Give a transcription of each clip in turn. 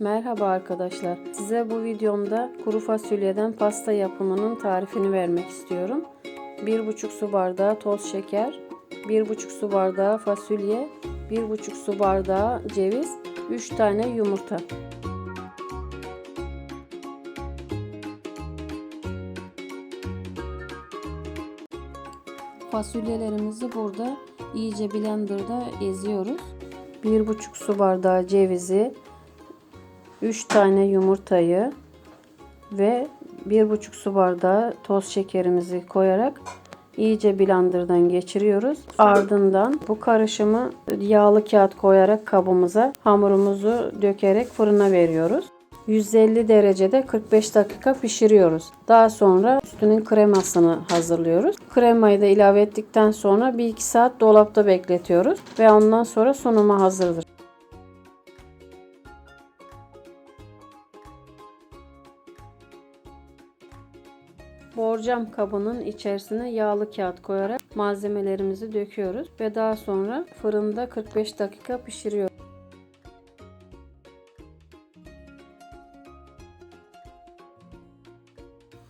Merhaba arkadaşlar. Size bu videomda kuru fasulyeden pasta yapımının tarifini vermek istiyorum. 1,5 su bardağı toz şeker, 1,5 su bardağı fasulye, 1,5 su bardağı ceviz, 3 tane yumurta. Fasulyelerimizi burada iyice blenderda eziyoruz. 1,5 su bardağı cevizi, 3 tane yumurtayı ve 1,5 su bardağı toz şekerimizi koyarak iyice blenderdan geçiriyoruz. Ardından bu karışımı yağlı kağıt koyarak kabımıza hamurumuzu dökerek fırına veriyoruz. 150 derecede 45 dakika pişiriyoruz. Daha sonra üstünün kremasını hazırlıyoruz. Kremayı da ilave ettikten sonra 1-2 saat dolapta bekletiyoruz ve ondan sonra sunuma hazırdır. Borcam kabının içerisine yağlı kağıt koyarak malzemelerimizi döküyoruz ve daha sonra fırında 45 dakika pişiriyoruz.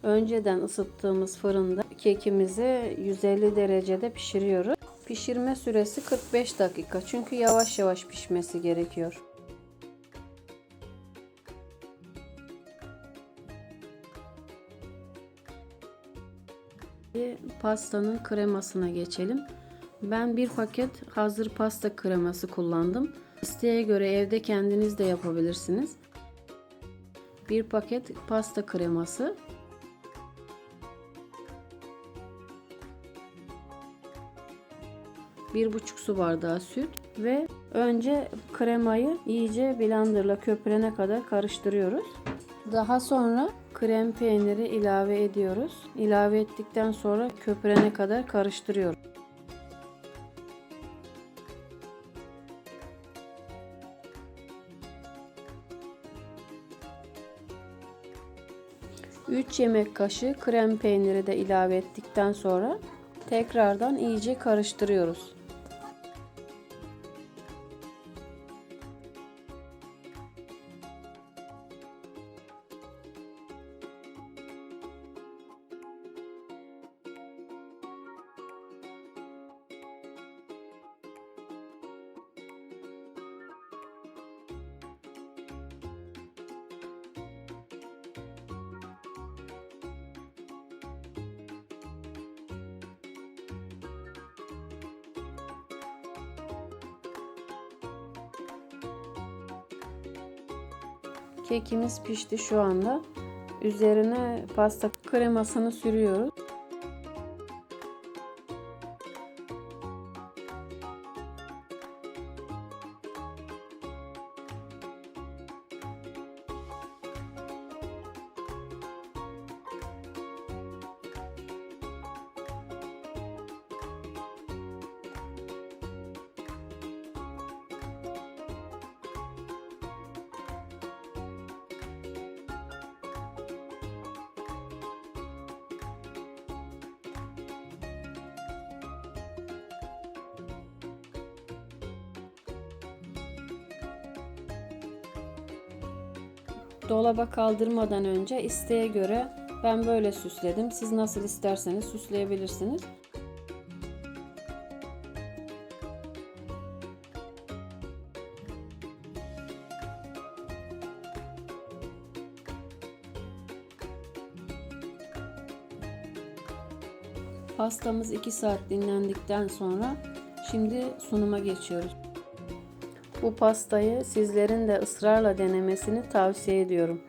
Önceden ısıttığımız fırında kekimizi 150 derecede pişiriyoruz. Pişirme süresi 45 dakika çünkü yavaş yavaş pişmesi gerekiyor. Pastanın kremasına geçelim. Ben bir paket hazır pasta kreması kullandım. İsteğe göre evde kendiniz de yapabilirsiniz. Bir paket pasta kreması, bir buçuk su bardağı süt ve önce kremayı iyice blenderla köpürene kadar karıştırıyoruz. Daha sonra krem peyniri ilave ediyoruz. İlave ettikten sonra köpürene kadar karıştırıyoruz. Üç yemek kaşığı krem peyniri de ilave ettikten sonra tekrardan iyice karıştırıyoruz. Kekimiz pişti şu anda. Üzerine pasta kremasını sürüyoruz. Dolaba kaldırmadan önce isteğe göre ben böyle süsledim. Siz nasıl isterseniz süsleyebilirsiniz. Pastamız 2 saat dinlendikten sonra şimdi sunuma geçiyoruz. Bu pastayı sizlerin de ısrarla denemesini tavsiye ediyorum.